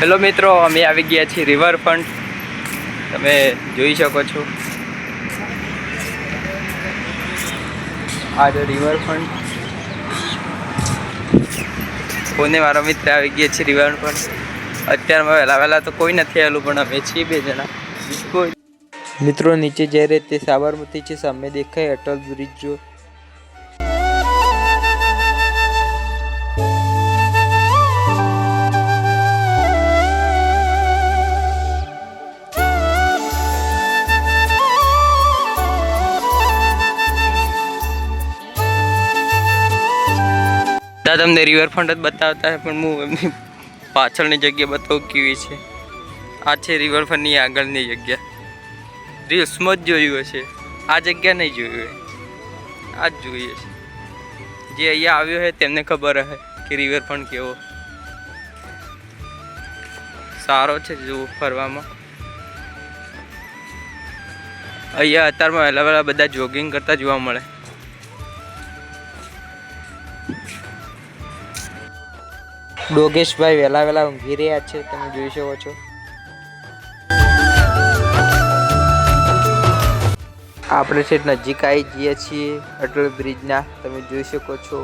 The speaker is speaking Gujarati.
હેલો મિત્રો, અમે આવી ગયા છીએ રિવરફ્રન્ટ તમે જોઈ શકો છો. આ જો રિવરફ્રન્ટ કોને મારો મિત્ર આવી ગયા છે રિવરફ્રન્ટ અત્યારમાં વહેલા વહેલા તો કોઈ નથી આવેલું, પણ અમે છીએ બે જણા. મિત્રો, નીચે જઈ રહે તે સાબરમતી છે. સામે દેખાય અટલ બ્રિજ જો. દાદા તમને રિવરફ્રન્ટ જ બતાવતા હોય પણ હું એમની પાછળની જગ્યા બતાવું કેવી છે. આ છે રિવરફ્રન્ટની આગળની જગ્યા. રીલ્સમાં જ જોયું હશે. આ જગ્યા નહીં જોયું હોય આ જ જોઈએ છે. જે અહીંયા આવ્યો હોય તેમને ખબર હશે કે રિવરફ્રન્ટ કેવો સારો છે જો ફરવામાં. અહીંયા અત્યારમાં વહેલા વહેલા બધા જોગિંગ કરતા જોવા મળે. ડોગેશભાઈ વહેલા વહેલા ઊંઘી રહ્યા છે, તમે જોઈ શકો છો. આપણે છે નજીક આવી જઈએ છીએ અટલ બ્રિજના તમે જોઈ શકો છો.